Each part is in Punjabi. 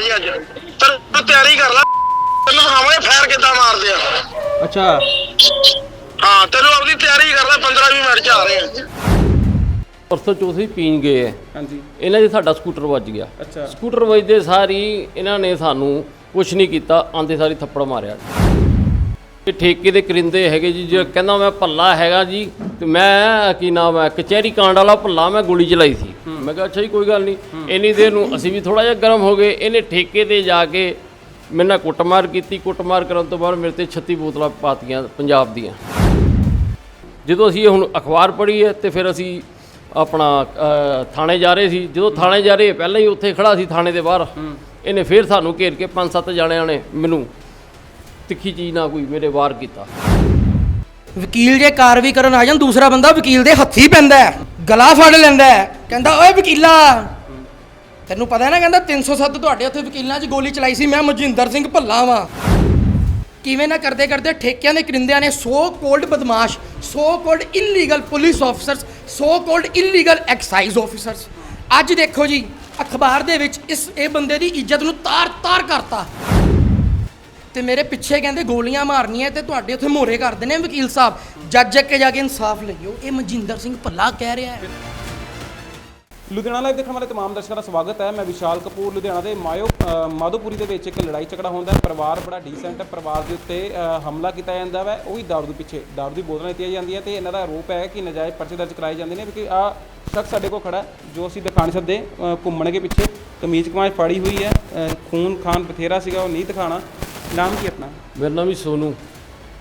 ਜੀ ਅੱਜ। ਪਰ ਤੂੰ ਤਿਆਰੀ ਕਰ ਲੈ। ਤੈਨੂੰ ਦਿਖਾਵਾਂਗੇ ਫਾਇਰ ਕਿੱਦਾਂ ਮਾਰਦੇ ਆ। ਅੱਛਾ। ਹਾਂ ਤੈਨੂੰ ਆਪਣੀ ਤਿਆਰੀ ਕਰ ਲੈ 15 20 ਮਿੰਟ ਚ ਆ ਰਹੇ ਆ। ਪਰਸੋਂ ਚੌਥੇ ਪੀਣ ਗਏ ਹੈ ਹਾਂਜੀ। ਇਹਨਾਂ ਦੇ ਸਾਡਾ ਸਕੂਟਰ ਵੱਜ ਗਿਆ। ਅੱਛਾ। ਸਕੂਟਰ ਵੱਜਦੇ ਸਾਰੀ ਇਹਨਾਂ ਨੇ ਸਾਨੂੰ ਕੁਝ ਨਹੀਂ ਕੀਤਾ ਆਂਦੇ ਸਾਰੀ ਥੱਪੜ ਮਾਰਿਆ। ਇਹ ਠੇਕੇ ਦੇ ਕਰਿੰਦੇ ਹੈਗੇ ਜੀ ਜੇ ਕਹਿੰਦਾ ਮੈਂ ਭੱਲਾ ਹੈਗਾ ਜੀ ਤੇ ਮੈਂ ਕੀ ਨਾਮ ਹੈ ਕਚਹਿਰੀ ਕਾਂਡ ਵਾਲਾ ਭੱਲਾ ਮੈਂ ਗੋਲੀ ਚਲਾਈ ਸੀ। ਮੈਂ ਕਿਹਾ ਅੱਛਾ ਜੀ ਕੋਈ ਗੱਲ ਨਹੀਂ। ਇੰਨੀ ਦੇਰ ਨੂੰ ਅਸੀਂ ਵੀ ਥੋੜਾ ਜਿਹਾ ਗਰਮ ਹੋ ਗਏ। ਇਹਨੇ ਠੇਕੇ ਤੇ ਜਾ ਕੇ ਮੇਰੇ ਨਾਲ ਕੁੱਟਮਾਰ ਕੀਤੀ। ਕੁੱਟਮਾਰ ਕਰਨ ਤੋਂ ਬਾਅਦ ਮੇਰੇ ਤੇ 36 ਬੋਤਲਾਂ ਪਾਤੀਆਂ ਪੰਜਾਬ ਦੀਆਂ। ਜਦੋਂ ਅਸੀਂ ਇਹ ਹੁਣ ਅਖਬਾਰ ਪੜ੍ਹੀ ਹੈ ਤੇ ਫਿਰ ਅਸੀਂ ਆਪਣਾ ਥਾਣੇ ਜਾ ਰਹੇ ਸੀ। ਜਦੋਂ ਥਾਣੇ ਜਾ ਰਹੇ ਪਹਿਲਾਂ ਹੀ ਉੱਥੇ ਖੜਾ ਸੀ ਥਾਣੇ ਦੇ ਬਾਹਰ। ਇਹਨੇ ਫਿਰ ਸਾਨੂੰ ਘੇਰ ਕੇ ਪੰਜ ਸੱਤ ਜਣਿਆਂ ਨੇ ਮੈਨੂੰ ਤਿੱਖੀ ਚੀਜ਼ ਨਾਲ ਕੋਈ ਮੇਰੇ ਵਾਰ ਕੀਤਾ। ਵਕੀਲ ਜੇ ਕਾਰਵਾਈ ਕਰਨ ਆ ਜਾਣ ਦੂਸਰਾ ਬੰਦਾ ਵਕੀਲ ਦੇ ਹੱਥੀ ਪੈਂਦਾ ਹੈ, ਗਲਾ ਫੜ ਲੈਂਦਾ ਹੈ, ਕਹਿੰਦਾ ਓਏ ਵਕੀਲਾ! ਤੈਨੂੰ ਪਤਾ ਹੈ ਨਾ ਕਹਿੰਦਾ 307 ਤੁਹਾਡੇ ਉੱਥੇ ਵਕੀਲਾਂ 'ਚ ਗੋਲੀ ਚਲਾਈ ਸੀ ਮੈਂ ਮਜਿੰਦਰ ਸਿੰਘ ਭੱਲਾ ਵਾਂ। ਕਿਵੇਂ ਨਾ ਕਰਦੇ ਕਰਦੇ ਠੇਕਿਆਂ ਦੇ ਕਰਿੰਦਿਆਂ ਨੇ ਸੋ ਕੋਲਡ ਬਦਮਾਸ਼ so called illegal police officers so called illegal excise officers ਅੱਜ ਦੇਖੋ ਜੀ ਅਖਬਾਰ ਦੇ ਵਿੱਚ ਇਸ ਇਹ ਬੰਦੇ ਦੀ ਇੱਜ਼ਤ ਨੂੰ ਤਾਰ-ਤਾਰ ਕਰਤਾ। ਤੇ ਮੇਰੇ ਪਿੱਛੇ ਕਹਿੰਦੇ ਗੋਲੀਆਂ ਮਾਰਨੀਆਂ ਤੇ ਤੁਹਾਡੇ ਉੱਥੇ ਮੋਰੇ ਕਰਦੇ ਨੇ ਵਕੀਲ ਸਾਹਿਬ ਜੱਜ ਅੱਗੇ ਜਾ ਕੇ ਇਨਸਾਫ ਲਈਓ ਇਹ ਮਨਜਿੰਦਰ ਸਿੰਘ ਭੱਲਾ ਕਹਿ ਰਿਹਾ ਹੈ ਲੁਧਿਆਣਾ ਲਾਈਵ ਦੇਖਣ ਵਾਲੇ तमाम ਦਰਸ਼ਕਾਂ ਦਾ ਸਵਾਗਤ ਹੈ ਮੈਂ ਵਿਸ਼ਾਲ ਕਪੂਰ ਲੁਧਿਆਣਾ ਦੇ ਮਾਇਓ ਅ, ਮਾਧੋਪੁਰੀ ਦੇ ਵਿੱਚ ਇੱਕ ਲੜਾਈ ਝਗੜਾ ਹੁੰਦਾ ਹੈ ਪਰਿਵਾਰ ਬੜਾ ਡੀਸੈਂਟ ਹੈ ਪਰਿਵਾਰ ਦੇ ਉੱਤੇ ਅ, ਹਮਲਾ ਕੀਤਾ ਜਾਂਦਾ ਹੈ ਉਹ ਵੀ ਦਾਰੂ ਦੇ ਪਿੱਛੇ ਦਾਰੂ ਦੀ ਬੋਤਲਾਂ ਦਿੱਤੀਆਂ ਜਾਂਦੀਆਂ ਤੇ ਇਹਨਾਂ ਦਾ ਆਰੋਪ ਹੈ ਕਿ ਨਜਾਇਜ਼ ਪਰਚੇ ਦਰਜ ਕਰਾਏ ਜਾਂਦੇ ਨੇ ਕਿਉਂਕਿ ਆ ਸ਼ਖਸ ਸਾਡੇ ਕੋਲ ਖੜਾ ਹੈ, ਜੋ ਅਸੀਂ ਦਿਖਾ ਨਹੀਂ ਸਕਦੇ ਅ, ਘੁੰਮਣਗੇ ਪਿੱਛੇ ਕਮੀਜ਼ ਕਮਾਜ਼ ਫਾੜੀ ਹੋਈ ਹੈ ਅ, ਖੂਨ ਖਾਨ ਬਥੇਰਾ ਸੀਗਾ ਉਹ ਨਹੀਂ ਦਿਖਾਣਾ ਨਾਮ ਕੀ ਆਪਣਾ? ਮੇਰਾ ਨਾਮ ਵੀ ਸੋਨੂ।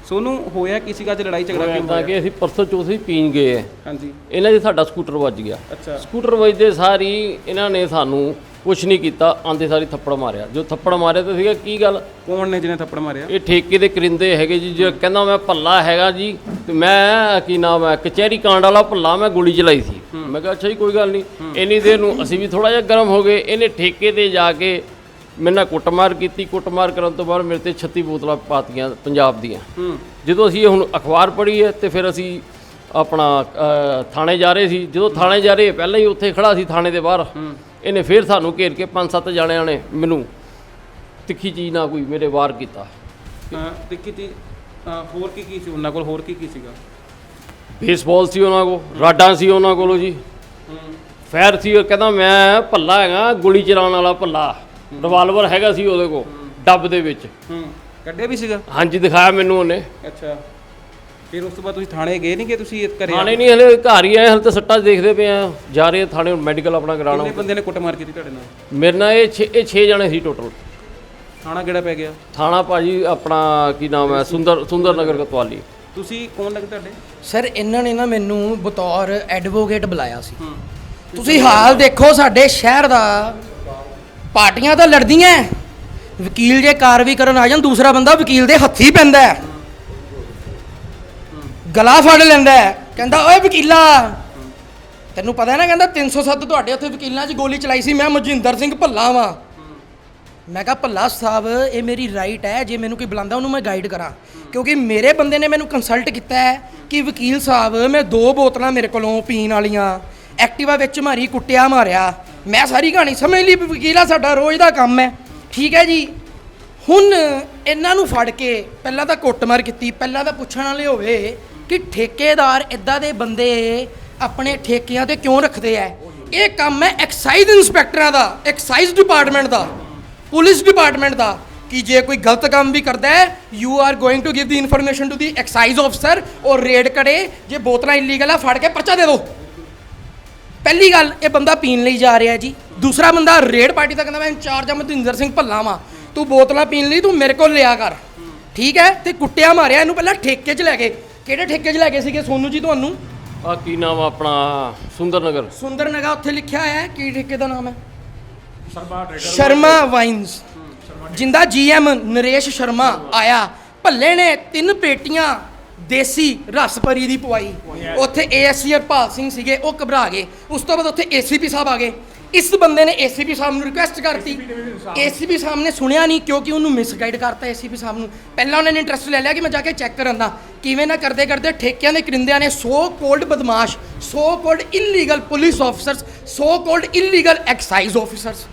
ਸੋਨੂੰ ਹੋਇਆ ਕੀ ਸੀਗਾ ਅੱਜ ਲੜਾਈ ਝਗੜਾ ਕਿਉਂ ਹੋਇਆ ਕਿ ਅਸੀਂ ਪਰਸੋਂ ਚੌਥੇ ਪੀਣ ਗਏ ਹੈ ਹਾਂਜੀ। ਇਹਨਾਂ ਦੇ ਸਾਡਾ ਸਕੂਟਰ ਵੱਜ ਗਿਆ। ਅੱਛਾ। ਸਕੂਟਰ ਵੱਜਦੇ ਸਾਰੀ ਇਹਨਾਂ ਨੇ ਸਾਨੂੰ ਕੁਝ ਨਹੀਂ ਕੀਤਾ ਆਂਦੇ ਸਾਰੀ ਥੱਪੜ ਮਾਰਿਆ। ਜੋ ਥੱਪੜ ਮਾਰਿਆ ਤਾਂ ਸੀਗਾ ਕੀ ਗੱਲ? ਕੌਣ ਨੇ ਜਿਹਨੇ ਥੱਪੜ ਮਾਰਿਆ? ਇਹ ਠੇਕੇ ਦੇ ਕਰਿੰਦੇ ਹੈਗੇ ਜੀ ਜੇ ਕਹਿੰਦਾ ਮੈਂ ਭੱਲਾ ਹੈਗਾ ਜੀ ਤੇ ਮੈਂ ਕੀ ਨਾਮ ਹੈ ਕਚਹਿਰੀ ਕਾਂਡ ਵਾਲਾ ਭੱਲਾ ਮੈਂ ਗੋਲੀ ਚਲਾਈ ਸੀ। ਮੈਂ ਕਿਹਾ ਅੱਛਾ ਜੀ ਕੋਈ ਗੱਲ ਨਹੀਂ। ਇੰਨੀ ਦੇਰ ਨੂੰ ਅਸੀਂ ਵੀ ਥੋੜਾ ਜਿਹਾ ਗਰਮ ਹੋ ਗਏ। ਇਹਨੇ ਠੇਕੇ ਤੇ ਜਾ ਕੇ ਮੇਰੇ ਨਾਲ ਕੁੱਟਮਾਰ ਕੀਤੀ ਕੁੱਟਮਾਰ ਕਰਨ ਤੋਂ ਬਾਅਦ ਮੇਰੇ ਤੇ 36 ਬੋਤਲਾਂ ਪਾਤੀਆਂ ਪੰਜਾਬ ਦੀਆਂ। ਜਦੋਂ ਅਸੀਂ ਇਹ ਹੁਣ ਅਖਬਾਰ ਪੜ੍ਹੀ ਹੈ ਤੇ ਫਿਰ ਅਸੀਂ ਆਪਣਾ ਅ, ਥਾਣੇ ਜਾ ਰਹੇ ਸੀ। ਜਦੋਂ ਥਾਣੇ ਜਾ ਰਹੇ ਪਹਿਲਾਂ ਹੀ ਉੱਥੇ ਖੜਾ ਸੀ ਥਾਣੇ ਦੇ ਬਾਹਰ। ਇਹਨੇ ਫਿਰ ਸਾਨੂੰ ਘੇਰ ਕੇ ਪੰਜ ਸੱਤ ਜਣਿਆਂ ਨੇ ਮੈਨੂੰ ਤਿੱਖੀ ਚੀਜ਼ ਨਾਲ ਕੋਈ ਮੇਰੇ ਵਾਰ ਕੀਤਾ। ਅਹ ਤੇ ਕਿਤੇ ਅਹ ਹੋਰ ਕੀ ਕੀ ਸੀ? ਉਹਨਾਂ ਕੋਲ ਹੋਰ ਕੀ ਕੀ ਸੀਗਾ? ਬੇਸਬਾਲ ਸੀ ਉਹਨਾਂ ਕੋਲ ਰਾਡਾਂ ਸੀ ਉਹਨਾਂ ਕੋਲੋਂ ਜੀ। ਫਾਇਰ ਸੀ ਉਹ ਕਹਿੰਦਾ ਮੈਂ ਭੱਲਾ ਹੈਗਾ ਗੋਲੀ ਚਲਾਉਣ ਵਾਲਾ ਭੱਲਾ। ਰਿਵਾਲਵਰ ਹੈਗਾ ਸੀ ਉਹਦੇ ਕੋਲ ਡੱਬ ਦੇ ਵਿੱਚ। ਹੂੰ ਕੱਢਿਆ ਵੀ ਸੀਗਾ? ਹਾਂਜੀ ਦਿਖਾਇਆ ਮੈਨੂੰ ਉਹਨੇ। ਅੱਛਾ। ਫਿਰ ਉਸ ਤੋਂ ਬਾਅਦ ਤੁਸੀਂ ਥਾਣੇ ਗਏ ਨਹੀਂ ਕਿ ਤੁਸੀਂ ਇਹ ਘਰੇ ਥਾਣੇ ਨਹੀਂ ਹਲੇ ਘਰ ਹੀ ਆਏ ਹਲੇ ਤਾਂ ਸੱਟਾਂ ਦੇਖਦੇ ਪਏ ਆ। ਜਾ ਰਹੇ ਥਾਣੇ ਮੈਡੀਕਲ ਆਪਣਾ ਕਰਾਉਣਾ। ਕਿੰਨੇ ਬੰਦੇ ਨੇ ਕੁੱਟਮਾਰ ਕੀਤੀ ਤੁਹਾਡੇ ਨਾਲ? ਮੇਰੇ ਨਾਲ ਇਹ 6 ਇਹ 6 ਜਣੇ ਸੀ ਟੋਟਲ ਥਾਣਾ ਕਿਹੜਾ ਪੈ ਗਿਆ? ਥਾਣਾ ਭਾਜੀ ਆਪਣਾ ਕੀ ਨਾਮ ਹੈ ਸੁੰਦਰ ਸੁੰਦਰ ਨਗਰ ਕਤਵਾਲੀ। ਤੁਸੀਂ ਕੌਣ ਲੱਗ ਤੁਹਾਡੇ? ਸਰ ਇਹਨਾਂ ਨੇ ਨਾ ਮੈਨੂੰ ਬਤੌਰ ਐਡਵੋਕੇਟ ਬੁਲਾਇਆ ਸੀ। ਤੁਸੀਂ ਹਾਲ ਦੇਖੋ ਸਾਡੇ ਸ਼ਹਿਰ ਦਾ ਪਾਰਟੀਆਂ ਤਾਂ ਲੜਦੀਆਂ ਵਕੀਲ ਜੇ ਕਾਰਵਾਈ ਕਰਨ ਆ ਜਾਣ ਦੂਸਰਾ ਬੰਦਾ ਵਕੀਲ ਦੇ ਹੱਥੀ ਪੈਂਦਾ ਹੈ। ਗਲਾ ਫੜ ਲੈਂਦਾ ਹੈ, ਕਹਿੰਦਾ ਓਏ ਵਕੀਲਾ ਤੈਨੂੰ ਪਤਾ ਹੈ ਨਾ ਕਹਿੰਦਾ 307 ਤੁਹਾਡੇ ਉੱਥੇ ਵਕੀਲਾਂ 'ਚ ਗੋਲੀ ਚਲਾਈ ਸੀ ਮੈਂ ਮਜਿੰਦਰ ਸਿੰਘ ਭੱਲਾ ਵਾਂ। ਮੈਂ ਕਿਹਾ ਭੱਲਾ ਸਾਹਿਬ ਇਹ ਮੇਰੀ ਰਾਈਟ ਹੈ ਜੇ ਮੈਨੂੰ ਕੋਈ ਬੁਲਾਉਂਦਾ ਉਹਨੂੰ ਮੈਂ ਗਾਈਡ ਕਰਾਂ। ਕਿਉਂਕਿ ਮੇਰੇ ਬੰਦੇ ਨੇ ਮੈਨੂੰ ਕੰਸਲਟ ਕੀਤਾ ਹੈ ਕਿ ਵਕੀਲ ਸਾਹਿਬ ਮੈਂ ਦੋ ਬੋਤਲਾਂ ਮੇਰੇ ਕੋਲੋਂ ਪੀਣ ਵਾਲੀਆਂ। ਐਕਟਿਵਾ ਵਿੱਚ ਮਾਰੀ ਕੁੱਟਿਆ ਮਾਰਿਆ। ਮੈਂ ਸਾਰੀ ਕਹਾਣੀ ਸਮਝ ਲਈ ਵੀ ਵਕੀਲਾ ਸਾਡਾ ਰੋਜ਼ ਦਾ ਕੰਮ ਹੈ। ਠੀਕ ਹੈ ਜੀ? ਹੁਣ ਇਹਨਾਂ ਨੂੰ ਫੜ ਕੇ ਪਹਿਲਾਂ ਤਾਂ ਕੁੱਟਮਾਰ ਕੀਤੀ, ਪਹਿਲਾਂ ਤਾਂ ਪੁੱਛਣ ਵਾਲੇ ਹੋਵੇ ਕਿ ਠੇਕੇਦਾਰ ਇਦਾਂ ਦੇ ਬੰਦੇ ਆਪਣੇ ਠੇਕਿਆਂ ਤੇ ਕਿਉਂ ਰੱਖਦੇ ਐ ਇਹ ਕੰਮ ਹੈ ਐਕਸਾਈਜ਼ ਇਨਸਪੈਕਟਰਾਂ ਦਾ ਐਕਸਾਈਜ਼ ਡਿਪਾਰਟਮੈਂਟ ਦਾ, ਪੁਲਿਸ ਡਿਪਾਰਟਮੈਂਟ ਦਾ, ਕਿ ਜੇ ਕੋਈ ਗਲਤ ਕੰਮ ਵੀ ਕਰਦਾ ਹੈ you are going to give the information to the excise officer ਔਰ ਰੇਡ ਕਰੇ ਜੇ ਬੋਤਲਾਂ ਇਲੀਗਲ ਆ, ਫੜ ਕੇ ਪਰਚਾ ਦੇ ਦਿਓ। ਪਹਿਲੀ ਗੱਲ ਇਹ ਬੰਦਾ ਪੀਣ ਲਈ ਜਾ ਰਿਹਾ ਜੀ। ਦੂਸਰਾ ਬੰਦਾ ਰੇਡ ਪਾਰਟੀ ਦਾ ਕਹਿੰਦਾ ਮੈਂ ਇੰਚਾਰਜ ਆ ਮਤਿੰਦਰ ਸਿੰਘ ਭੱਲਾ ਵਾਂ। ਤੂੰ ਬੋਤਲਾਂ ਪੀਣ ਲਈ ਤੂੰ ਮੇਰੇ ਕੋਲ ਲਿਆ ਕਰ। ਠੀਕ ਹੈ? ਤੇ ਕੁੱਟਿਆ ਮਾਰਿਆ ਇਹਨੂੰ ਪਹਿਲਾਂ ਠੇਕੇ 'ਚ ਲੈ ਗਏ ਕਿਹੜੇ ਠੇਕੇ 'ਚ ਲੈ ਗਏ ਸੀਗੇ? ਸੋਨੂ ਜੀ ਤੁਹਾਨੂੰ? ਆ ਕੀ ਨਾਮ ਆ ਆਪਣਾ? ਸੁੰਦਰ ਨਗਰ ਸੁੰਦਰ ਨਗਾ ਉੱਥੇ ਲਿਖਿਆ ਹੋਇਆ ਹੈ। ਕੀ ਠੇਕੇ ਦਾ ਨਾਮ ਹੈ? ਸ਼ਰਮਾ ਵਾਈਨਸ ਜਿੰਦਾ ਜੀਐਮ ਨਰੇਸ਼ ਸ਼ਰਮਾ ਆਇਆ। ਭੱਲੇ ਨੇ ਤਿੰਨ ਪੇਟੀਆਂ ਦੇਸੀ ਰਸਪਰੀ ਦੀ ਪਵਾਈ ਉੱਥੇ ਏਐਸਸੀ ਹਰਪਾਲ ਸਿੰਘ ਸੀਗੇ ਉਹ ਘਬਰਾ ਗਏ। ਉਸ ਤੋਂ ਬਾਅਦ ਉੱਥੇ ਏਸੀਪੀ ਸਾਹਿਬ ਆ ਗਏ। ਇਸ ਬੰਦੇ ਨੇ ਏਸੀਪੀ ਸਾਹਿਬ ਨੂੰ ਰਿਕੁਐਸਟ ਕਰਤੀ। ਏਸੀਪੀ ਸਾਹਿਬ। ਨੇ ਸੁਣਿਆ ਨਹੀਂ ਕਿਉਂਕਿ ਉਹਨੂੰ ਮਿਸਗਾਈਡ ਕਰਤਾ ਏਸੀਪੀ ਸਾਹਿਬ ਨੂੰ। ਪਹਿਲਾਂ ਉਹਨਾਂ ਨੇ ਇੰਟਰਸਟ ਲੈ ਲਿਆ ਕਿ ਮੈਂ ਜਾ ਕੇ ਚੈੱਕ ਕਰਾਂਦਾ ਕਿਵੇਂ ਨਾ ਕਰਦੇ ਕਰਦੇ ਠੇਕਿਆਂ ਦੇ ਕਰਿੰਦਿਆਂ ਨੇ ਸੋ ਕੋਲਡ ਬਦਮਾਸ਼ so called illegal police officers so called illegal excise officers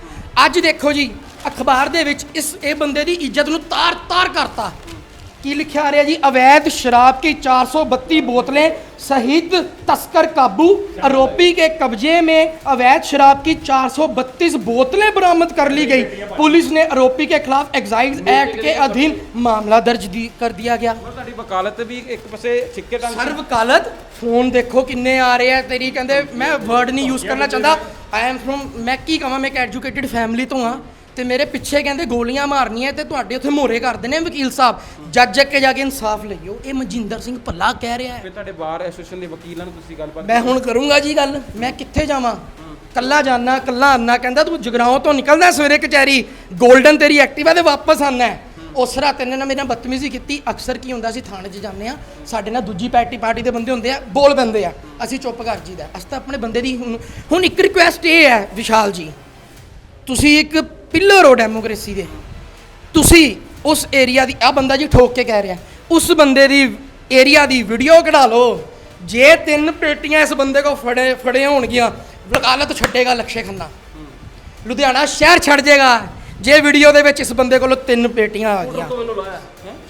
ਅੱਜ ਦੇਖੋ ਜੀ ਅਖਬਾਰ ਦੇ ਵਿੱਚ ਇਸ ਇਹ ਬੰਦੇ ਦੀ ਇੱਜ਼ਤ ਨੂੰ ਤਾਰ-ਤਾਰ ਕਰਤਾ। ਕੀ ਲਿਖਿਆ ਆ ਰਿਹਾ ਜੀ अवैध शराब की 432 बोतलें सहित तस्कर काबू आरोपी के कब्जे में अवैध शराब की 432 बोतलें बरामद कर ली गई पुलिस ने आरोपी के खिलाफ एक्साइज एक्ट के अधीन मामला दर्ज दी, कर दिया गया ਤੁਹਾਡੀ ਵਕਾਲਤ ਵੀ ਇੱਕ ਪਾਸੇ ਸਿੱਕੇ ਟੰਗ ਸਰ ਵਕਾਲਤ ਫੋਨ ਦੇਖੋ ਕਿੰਨੇ ਆ ਰਹੇ ਆ ਤੇਰੀ ਕਹਿੰਦੇ ਮੈਂ ਵਰਡ ਨਹੀਂ ਯੂਜ਼ ਕਰਨਾ ਚਾਹੁੰਦਾ ਆਈ ਐਮ ਫਰੋਮ ਮੈਂ ਕੀ ਕਹਾਂ ਮੈਂ ਇੱਕ ਐਜੂਕੇਟਿਡ ਫੈਮਿਲੀ ਤੋਂ ਆ ਤੇ ਮੇਰੇ ਪਿੱਛੇ ਕਹਿੰਦੇ ਗੋਲੀਆਂ ਮਾਰਨੀਆਂ ਤੇ ਤੁਹਾਡੇ ਉੱਥੇ ਮੋਰੇ ਕਰਦੇ ਨੇ ਵਕੀਲ ਸਾਹਿਬ। ਜੱਜ ਅੱਗੇ ਜਾ ਕੇ ਇਨਸਾਫ ਲਈਓ ਇਹ ਮਨਜਿੰਦਰ ਸਿੰਘ ਭੱਲਾ ਕਹਿ ਰਿਹਾ ਹੈ। ਫਿਰ ਤੁਹਾਡੇ ਬਾਰ ਐਸੋਸੀਏਸ਼ਨ ਦੇ ਵਕੀਲਾਂ ਨੂੰ ਤੁਸੀਂ ਗੱਲਬਾਤ ਮੈਂ ਹੁਣ ਕਰੂੰਗਾ ਜੀ ਗੱਲ ਮੈਂ ਕਿੱਥੇ ਜਾਵਾਂ? ਕੱਲਾ ਜਾਣਾ ਕੱਲਾ ਆਨਾ ਕਹਿੰਦਾ ਤੂੰ ਜਗਰਾਉਂ ਤੋਂ ਨਿਕਲਦਾ ਸਵੇਰੇ ਕਚਹਿਰੀ 골ਡਨ ਤੇਰੀ ਐਕਟਿਵਾ ਤੇ ਵਾਪਸ ਹੈ। ਉਸ ਰਾਤ ਇਹਨੇ ਨਾ ਮੇਰੇ ਨਾਲ ਬਦਤਮੀਜ਼ੀ ਕੀਤੀ ਅਕਸਰ ਕੀ ਹੁੰਦਾ ਸੀ ਥਾਣੇ 'ਚ ਜਾਂਦੇ ਆ ਸਾਡੇ ਨਾਲ ਦੂਜੀ ਪਾਰਟੀ ਪਾਰਟੀ ਦੇ ਬੰਦੇ ਹੁੰਦੇ ਆ ਬੋਲ ਬੰਦੇ ਆ ਅਸੀਂ ਚੁੱਪ ਕਰ ਜੀਦਾ ਅਸੀਂ ਤਾਂ ਆਪਣੇ ਬੰਦੇ ਦੀ ਹੁਣ ਹੁਣ ਇੱਕ ਰਿਕੁਐਸਟ ਇਹ ਹੈ ਵਿਸ਼ਾਲ ਜੀ ਤੁਸੀਂ ਇੱਕ ਪਿੱਲਰ ਹੋ ਡੈਮੋਕ੍ਰੇਸੀ ਦੇ। ਤੁਸੀਂ ਉਸ ਏਰੀਆ ਦੀ ਆ ਬੰਦਾ ਜੀ ਠੋਕ ਕੇ ਕਹਿ ਰਿਹਾ। ਉਸ ਬੰਦੇ ਦੀ ਏਰੀਆ ਦੀ ਵੀਡੀਓ ਕਢਾ ਲਓ। ਜੇ ਤਿੰਨ ਪੇਟੀਆਂ ਇਸ ਬੰਦੇ ਕੋ ਫੜੇ ਫੜੇ ਹੋਣਗੀਆਂ, ਵਕਾਲਤ ਛੱਡੇਗਾ ਲਕਸ਼ੇ ਖੰਨਾ। ਲੁਧਿਆਣਾ ਸ਼ਹਿਰ ਛੱਡ ਜਾਏਗਾ। ਜੇ ਵੀਡੀਓ ਦੇ ਵਿੱਚ ਇਸ ਬੰਦੇ ਕੋਲੋਂ ਤਿੰਨ ਪੇਟੀਆਂ ਆ ਗਈਆਂ।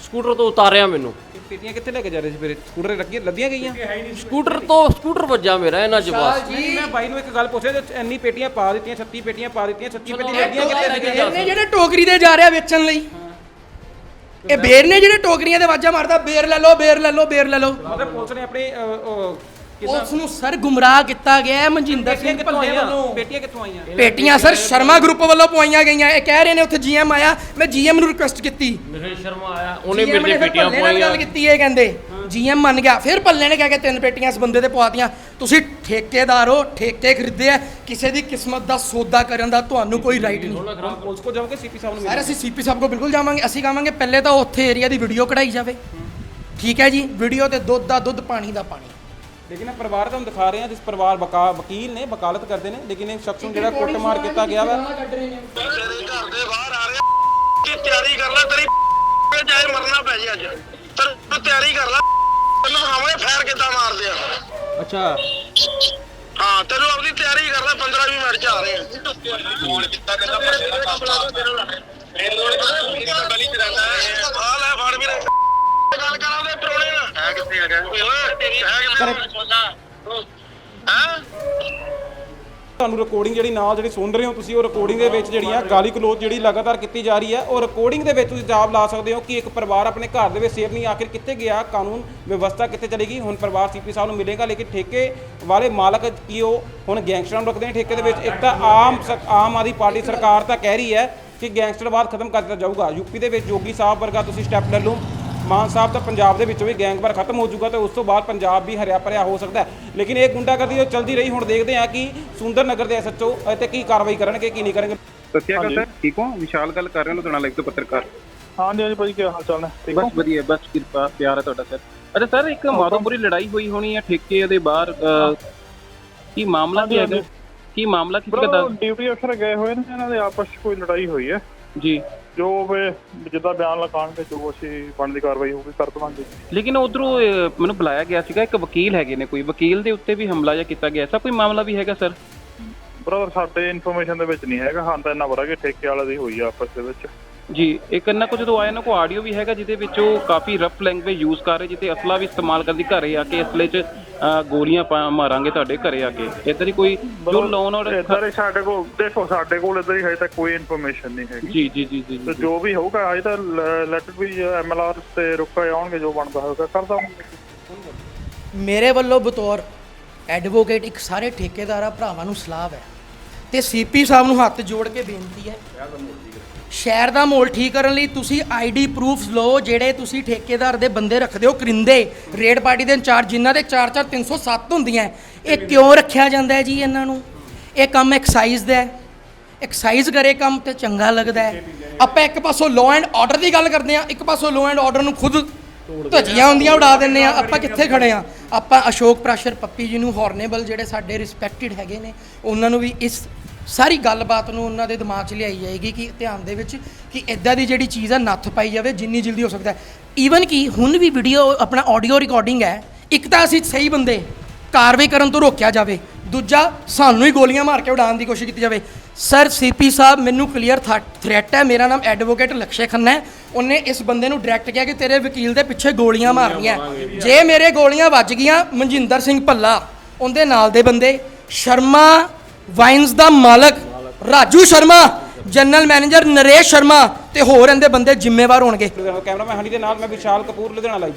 ਸਕੂਟਰ ਤੋਂ ਉਤਾਰਿਆ ਮੈਨੂੰ। ਪੇਟੀਆਂ ਕਿੱਥੇ ਲੈ ਕੇ ਜਾ ਰਹੇ ਸੀ ਫਿਰ? ਸਕੂਟਰ ਲੱਗੀਆਂ ਲੱਦੀਆਂ ਗਈਆਂ? ਸਕੂਟਰ ਤੋਂ ਸਕੂਟਰ ਵੱਜਾ ਮੇਰਾ ਇਹਨਾਂ ਚ ਬਸ। ਮੈਂ ਬਾਈ ਨੂੰ ਇੱਕ ਗੱਲ ਪੁੱਛਿਆ ਜੇ ਇੰਨੀ ਪੇਟੀਆਂ ਪਾ ਦਿੱਤੀਆਂ 36 ਪੇਟੀਆਂ ਪਾ ਦਿੱਤੀਆਂ 36 ਪੇਟੀਆਂ ਲੱਗੀਆਂ ਕਿੱਥੇ ਲੱਗੀਆਂ ਇਹਨੇ ਜਿਹੜੇ ਟੋਕਰੀ ਦੇ ਜਾ ਰਿਹਾ ਵੇਚਣ ਲਈ। ਇਹ ਬੇਰ ਨੇ ਜਿਹੜੇ ਟੋਕਰੀਆਂ ਦੇ ਵਾਜਾ ਮਾਰਦਾ ਬੇਰ ਲੈ ਲਓ ਬੇਰ ਲੈ ਲਓ ਬੇਰ ਲੈ ਲਓ। ਮਤਲਬ ਪੁਲਿਸ ਨੇ ਆਪਣੀ ਉਸ ਨੂੰ ਸਰ ਗੁੰਮਰਾਹ ਕੀਤਾ ਗਿਆ ਹੈ ਮਨਜਿੰਦਰ ਸਿੰਘ ਭੱਲੇ ਵੱਲੋਂ ਪੇਟੀਆਂ ਕਿੱਥੋਂ ਆਈਆਂ? ਪੇਟੀਆਂ ਸਰ ਸ਼ਰਮਾ ਗਰੁੱਪ ਵੱਲੋਂ ਪਵਾਈਆਂ ਗਈਆਂ। ਇਹ ਕਹਿ ਰਹੇ ਨੇ ਉੱਥੇ ਜੀਐਮ ਆਇਆ। ਮੈਂ ਜੀਐਮ ਨੂੰ ਰਿਕੁਐਸਟ ਕੀਤੀ। ਮੇਰੇ ਸ਼ਰਮਾ ਆਇਆ। ਉਹਨੇ ਮੇਰੇ ਨਾਲ ਪਵਾਈਆਂ। ਗੱਲ ਕੀਤੀ ਇਹ ਕਹਿੰਦੇ। ਜੀਐਮ ਮੰਨ ਗਿਆ। ਫਿਰ ਭੱਲੇ ਨੇ ਕਹਿ ਕੇ ਤਿੰਨ ਪੇਟੀਆਂ ਇਸ ਬੰਦੇ ਤੇ ਪਵਾਤੀਆਂ। ਤੁਸੀਂ ਠੇਕੇਦਾਰ ਹੋ ਠੇਕੇ ਖਰੀਦੇ ਆ। ਕਿਸੇ ਦੀ ਕਿਸਮਤ ਦਾ ਸੌਦਾ ਕਰਨ ਦਾ ਤੁਹਾਨੂੰ ਕੋਈ ਰਾਈਟ ਨਹੀਂ। ਹੁਣ ਪੁਲਿਸ ਕੋ ਜਾਓਗੇ ਸੀਪੀ ਸਾਹਿਬ ਨੂੰ ਸਰ ਅਸੀਂ ਸੀਪੀ ਸਾਹਿਬ ਕੋਲ ਬਿਲਕੁਲ ਜਾਵਾਂਗੇ। ਅਸੀਂ ਕਹਾਂਗੇ ਪਹਿਲੇ ਤਾਂ ਉੱਥੇ ਏਰੀਆ ਦੀ ਵੀਡੀਓ ਕਢਾਈ ਜਾਵੇ। ਠੀਕ ਹੈ ਜੀ? ਵੀਡੀਓ ਤੇ ਦੁੱਧ ਦਾ ਦੁੱਧ ਪਾਣੀ ਦਾ ਪਾਣੀ। ਲੇਕਿਨ ਇਹ ਪਰਿਵਾਰ ਤੁਹਾਨੂੰ ਦਿਖਾ ਰਹੇ ਹਾਂ ਜਿਸ ਪਰਿਵਾਰ ਵਕਾ ਵਕੀਲ ਨੇ ਵਕਾਲਤ ਕਰਦੇ ਨੇ ਲੇਕਿਨ ਇਹ ਸ਼ਖਸ ਨੂੰ ਜਿਹੜਾ ਕੁੱਟਮਾਰ ਕੀਤਾ ਗਿਆ ਵਾ। ਤੇਰੇ ਘਰ ਦੇ ਬਾਹਰ ਆ ਰਿਹਾ ਕੀ ਤਿਆਰੀ ਕਰ ਲੈ ਤੇਰੀ ਚਾਹੇ ਮਰਨਾ ਪੈ ਜੇ ਅੱਜ। ਪਰ ਤੂੰ ਤਿਆਰੀ ਕਰ ਲੈ ਤੈਨੂੰ ਦਿਖਾਵਾਂਗੇ ਫੈਰ ਕਿੱਦਾਂ ਮਾਰਦੇ ਆ। ਅੱਛਾ। ਹਾਂ ਤੈਨੂੰ ਆਪਣੀ ਤਿਆਰੀ ਕਰ ਲੈ 15 20 ਮਿੰਟ ਚ ਆ ਰਹੇ ਆ। ਫੋਨ ਕੀਤਾ ਕਹਿੰਦਾ ਭੱਲੇ ਦਾ ਕੰਮ ਲਾ ਮੇਰੇ ਕੋਲ ਗਲੀ ਚ ਰਹਿੰਦਾ ਹੈ ਆ ਲੈ ਫੜ ਵੀਰੇ। ਕਰਾਂ ਦੇ ਪਰੋਣੇ ਨਾਲ। ਹੈ ਕਿੱਥੇ ਹੈਗਾ ਓਏ ਤੇਰੀ ਹੈ ਕਿੱਥੇ ਹੈ? ਤੁਹਾਨੂੰ ਰਿਕਾਰਡਿੰਗ ਜਿਹੜੀ ਨਾਲ ਜਿਹੜੀ ਸੁਣ ਰਹੇ ਹੋ ਤੁਸੀਂ ਉਹ ਰਿਕਾਰਡਿੰਗ ਦੇ ਵਿੱਚ ਜਿਹੜੀਆਂ ਗਾਲੀ ਗਲੋਚ ਜਿਹੜੀ ਲਗਾਤਾਰ ਕੀਤੀ ਜਾ ਰਹੀ ਹੈ ਉਹ ਰਿਕਾਰਡਿੰਗ ਦੇ ਵਿੱਚ ਤੁਸੀਂ ਜਵਾਬ ਲਾ ਸਕਦੇ ਹੋ ਕਿ ਇੱਕ ਪਰਿਵਾਰ ਆਪਣੇ ਘਰ ਦੇ ਵਿੱਚ ਸੇਫ ਨਹੀਂ ਆਖਿਰ ਕਿੱਥੇ ਗਿਆ ਕਾਨੂੰਨ ਵਿਵਸਥਾ ਕਿੱਥੇ ਚਲੇਗੀ? ਹੁਣ ਪਰਿਵਾਰ ਸੀਪੀ ਸਾਹਿਬ ਨੂੰ ਮਿਲੇਗਾ ਲੇਕਿਨ ਠੇਕੇ ਵਾਲੇ ਮਾਲਕ ਕੀ ਉਹ ਹੁਣ ਗੈਂਗਸਟਰਾਂ ਨੂੰ ਰੱਖਦੇ ਨੇ ਠੇਕੇ ਦੇ ਵਿੱਚ? ਇੱਕ ਤਾਂ ਆਮ ਆਮ ਆਦੀ ਪਾਰਟੀ ਸਰਕਾਰ ਤਾਂ ਕਹਿ ਰਹੀ ਹੈ ਕਿ ਗੈਂਗਸਟਰਵਾਦ ਖਤਮ ਕਰ ਦਿੱਤਾ ਜਾਊਗਾ। ਯੂਪੀ ਦੇ ਵਿੱਚ ਜੋਗੀ ਸਾਹਿਬ ਵਰਗਾ ਤੁਸੀਂ ਸਟੈਪ ਲੈ ਲਓ। ਮਾਨ ਸਾਹਿਬ ਤਾਂ ਪੰਜਾਬ ਦੇ ਵਿੱਚੋਂ ਵੀ ਗੈਂਗਵਾਰ ਖਤਮ ਹੋ ਜਾਊਗਾ ਤੇ ਉਸ ਤੋਂ ਬਾਅਦ ਪੰਜਾਬ ਵੀ ਹਰਿਆ ਭਰਿਆ ਹੋ ਸਕਦਾ ਹੈ। ਲੇਕਿਨ ਇਹ ਗੁੰਡਾਗਰਦੀ ਜੋ ਚਲਦੀ ਰਹੀ ਹੁਣ ਦੇਖਦੇ ਹਾਂ ਕਿ ਸੁੰਦਰ ਨਗਰ ਦੇ ਐਸਐਚਓ ਤੇ ਕੀ ਕਾਰਵਾਈ ਕਰਨਗੇ ਕੀ ਨਹੀਂ ਕਰਨਗੇ। ਸਤਿ ਸ਼੍ਰੀ ਅਕਾਲ ਸਰ ਠੀਕ ਹੋ? ਵਿਸ਼ਾਲ ਗੱਲ ਕਰ ਰਹੇ ਹਾਂ ਲੁਧਿਆਣਾ ਲਾਈਵ ਤੋਂ ਪੱਤਰਕਾਰ। ਹਾਂਜੀ ਹਾਂਜੀ ਭਾਜੀ ਕੀ ਹਾਲ ਚਾਲ ਨੇ? ਠੀਕ ਹੋ? ਬਸ ਵਧੀਆ ਬਸ ਕਿਰਪਾ ਪਿਆਰ ਹੈ ਤੁਹਾਡਾ ਸਰ। ਅੱਛਾ ਸਰ ਇੱਕ ਮਾਧੋਪੁਰੀ ਲੜਾਈ ਹੋਈ ਹੋਣੀ ਹੈ ਠੇਕੇ ਦੇ ਬਾਹਰ ਕੀ ਮਾਮਲਾ ਕੀ ਹਾਂਜੀ, ਹੈ ਕੀ ਮਾਮਲਾ ਕਿਸ ਦਾ ਡਿਊਟੀ ਅਫਸਰ ਗਏ ਹੋਏ ਨੇ ਇਹਨਾਂ ਦੇ ਆਪਸ 'ਚ ਕੋਈ ਲੜਾਈ ਹੋਈ ਹੈ। ਜੀ। ਜੋ ਵੇ ਜਿੱਦਾਂ ਬਿਆਨ ਲਿਖਾਣਗੇ ਜੋ ਅਸੀਂ ਬਣਦੀ ਕਾਰਵਾਈ ਹੋਊਗੀ ਕਰ ਦਵਾਂਗੇ। ਲੇਕਿਨ ਉਧਰੋਂ ਮੈਨੂੰ ਬੁਲਾਇਆ ਗਿਆ ਸੀਗਾ ਇੱਕ ਵਕੀਲ ਹੈਗੇ ਨੇ ਕੋਈ। ਵਕੀਲ ਦੇ ਉੱਤੇ ਵੀ ਹਮਲਾ ਜਾਂ ਕੀਤਾ ਗਿਆ ਐਸਾ ਕੋਈ ਮਾਮਲਾ ਵੀ ਹੈਗਾ ਸਰ? ਬ੍ਰਦਰ ਸਾਡੇ ਇਨਫੋਰਮੇਸ਼ਨ ਦੇ ਵਿੱਚ ਨਹੀਂ ਹੈਗਾ। ਹਾਂ ਤਾਂ ਇੰਨਾ ਕਿ ਠੇਕੇ ਵਾਲੇ ਦੀ ਹੋਈ ਆ ਆਪਸ ਦੇ ਵਿੱਚ। ਜੀ ਇੱਕ ਇਹਨਾਂ ਕੋ ਜਦੋਂ ਆਇਆ ਨਾ ਕੋ ਆਡੀਓ ਵੀ ਹੈਗਾ ਜਿਹਦੇ ਵਿੱਚ ਉਹ ਕਾਫੀ ਰਫ ਲੈਂਗੁਏਜ ਯੂਜ਼ ਕਰ ਰਹੇ ਜਿੱਤੇ ਅਸਲਾ ਵੀ ਇਸਤੇਮਾਲ ਕਰਦੀ ਘਰੇ ਆ ਕੇ ਅਸਲੇ 'ਚ ਅਹ, ਗੋਲੀਆਂ ਪਾ- ਮਾਰਾਂਗੇ ਤੁਹਾਡੇ ਘਰੇ ਆ ਕੇ। ਇਦਾਂ ਦੀ ਕੋਈ ਜੋ ਲੋਨ ਔਰ ਇਦਾਂ ਹੀ ਸਾਡੇ ਕੋਲ ਦੇਖੋ ਸਾਡੇ ਕੋਲ ਇਦਾਂ ਹੀ ਹਜੇ ਤੱਕ ਕੋਈ ਇਨਫੋਰਮੇਸ਼ਨ ਨਹੀਂ ਹੈਗੀ। ਜੀ ਜੀ ਜੀ ਜੀ ਤੇ ਜੋ ਵੀ ਹੋਊਗਾ ਹਜੇ ਤਾਂ ਲੈਟ ਵੀ ਐਮਐਲਆਰ ਤੇ ਰੁਕਾ ਆਉਣਗੇ ਜੋ ਬਣਦਾ ਹੋਊਗਾ ਕਰ ਮੇਰੇ ਵੱਲੋਂ ਬਤੌਰ ਐਡਵੋਕੇਟ ਇੱਕ ਸਾਰੇ ਠੇਕੇਦਾਰਾਂ ਭਰਾਵਾਂ ਨੂੰ ਸਲਾਹ ਹੈ। ਤੇ ਸੀਪੀ ਸਾਹਿਬ ਨੂੰ ਹੱਥ ਜੋੜ ਕੇ ਬੇਨਤੀ ਹੈ ਸ਼ਹਿਰ ਦਾ ਮਾਹੌਲ ਠੀਕ ਕਰਨ ਲਈ ਤੁਸੀਂ ਆਈਡੀ ਪ੍ਰੂਫਸ ਲਓ, ਜਿਹੜੇ ਤੁਸੀਂ ਠੇਕੇਦਾਰ ਦੇ ਬੰਦੇ ਰੱਖਦੇ ਹੋ, ਕਰਿੰਦੇ। ਰੇਡ ਪਾਰਟੀ ਦੇ ਇੰਚਾਰਜ ਜਿਨ੍ਹਾਂ ਦੇ 4-4 307 ਹੁੰਦੀਆਂ। ਇਹ ਕਿਉਂ ਰੱਖਿਆ ਜਾਂਦਾ ਹੈ ਜੀ ਇਹਨਾਂ ਨੂੰ? ਇਹ ਕੰਮ ਐਕਸਾਈਜ਼ ਦਾ ਹੈ। ਐਕਸਾਈਜ਼ ਕਰੇ ਕੰਮ ਤੇ ਚੰਗਾ ਲੱਗਦਾ ਹੈ। ਆਪਾਂ ਇੱਕ ਪਾਸੋਂ ਲਾਅ ਐਂਡ ਆਰਡਰ ਦੀ ਗੱਲ ਕਰਦੇ ਆ ਇੱਕ ਪਾਸੋਂ ਲਾਅ ਐਂਡ ਆਰਡਰ ਨੂੰ ਖੁਦ ਧੱਜੀਆਂ ਹੁੰਦੀਆਂ, ਉਡਾ ਦਿੰਨੇ ਆ ਆਪਾਂ ਕਿੱਥੇ ਖੜੇ ਆ ਆਪਾਂ ਅਸ਼ੋਕ ਪ੍ਰਾਸ਼ਰ ਪੱਪੀ ਜੀ ਨੂੰ ਹੌਰਨੇਬਲ ਜਿਹੜੇ ਸਾਡੇ ਰਿਸਪੈਕਟਡ ਹੈਗੇ ਨੇ, ਉਹਨਾਂ ਨੂੰ ਵੀ ਇਸ ਸਾਰੀ ਗੱਲਬਾਤ ਨੂੰ ਉਹਨਾਂ ਦੇ ਦਿਮਾਗ 'ਚ ਲਿਆਈ ਜਾਏਗੀ ਕਿ ਧਿਆਨ ਦੇ ਵਿੱਚ ਕਿ ਇਦਾਂ ਦੀ ਜਿਹੜੀ ਚੀਜ਼ ਆ ਨੱਥ ਪਾਈ ਜਾਵੇ ਜਿੰਨੀ ਜਲਦੀ ਹੋ ਸਕਦਾ ਈਵਨ ਕਿ ਹੁਣ ਵੀ ਵੀਡੀਓ ਆਪਣਾ ਆਡੀਓ ਰਿਕਾਰਡਿੰਗ ਹੈ ਇੱਕ ਤਾਂ ਅਸੀਂ ਸਹੀ ਬੰਦੇ ਕਾਰਵਾਈ ਕਰਨ ਤੋਂ ਰੋਕਿਆ ਜਾਵੇ ਦੂਜਾ ਸਾਨੂੰ ਹੀ ਗੋਲੀਆਂ ਮਾਰ ਕੇ ਉਡਾਉਣ ਦੀ ਕੋਸ਼ਿਸ਼ ਕੀਤੀ ਜਾਵੇ। ਸਰ ਸੀਪੀ ਸਾਹਿਬ ਮੈਨੂੰ ਕਲੀਅਰ ਥ੍ਰੈਟ ਹੈ ਮੇਰਾ ਨਾਮ ਐਡਵੋਕੇਟ ਲਕਸ਼ੇ ਖੰਨਾ ਹੈ। ਉਹਨੇ ਇਸ ਬੰਦੇ ਨੂੰ ਡਾਇਰੈਕਟ ਕਿਹਾ ਕਿ ਤੇਰੇ ਵਕੀਲ ਦੇ ਪਿੱਛੇ ਗੋਲੀਆਂ ਮਾਰਨੀਆਂ ਜੇ ਮੇਰੇ ਗੋਲੀਆਂ ਵੱਜ ਗਈਆਂ ਮਨਜਿੰਦਰ ਸਿੰਘ ਭੱਲਾ ਉਹਦੇ ਨਾਲ ਦੇ ਬੰਦੇ ਸ਼ਰਮਾ ਵਾਈਨਸ ਦਾ ਮਾਲਕ ਰਾਜੂ ਸ਼ਰਮਾ, ਜਨਰਲ ਮੈਨੇਜਰ ਨਰੇਸ਼ ਸ਼ਰਮਾ ਤੇ ਹੋਰ ਇਹਦੇ ਬੰਦੇ ਜ਼ਿੰਮੇਵਾਰ ਹੋਣਗੇ। ਲੁਧਿਆਣਾ ਕੈਮਰਾਮੈਨ ਹਨੀ ਦੇ ਨਾਲ, ਮੈਂ ਵਿਸ਼ਾਲ ਕਪੂਰ, ਲੁਧਿਆਣਾ ਲਾਈਵ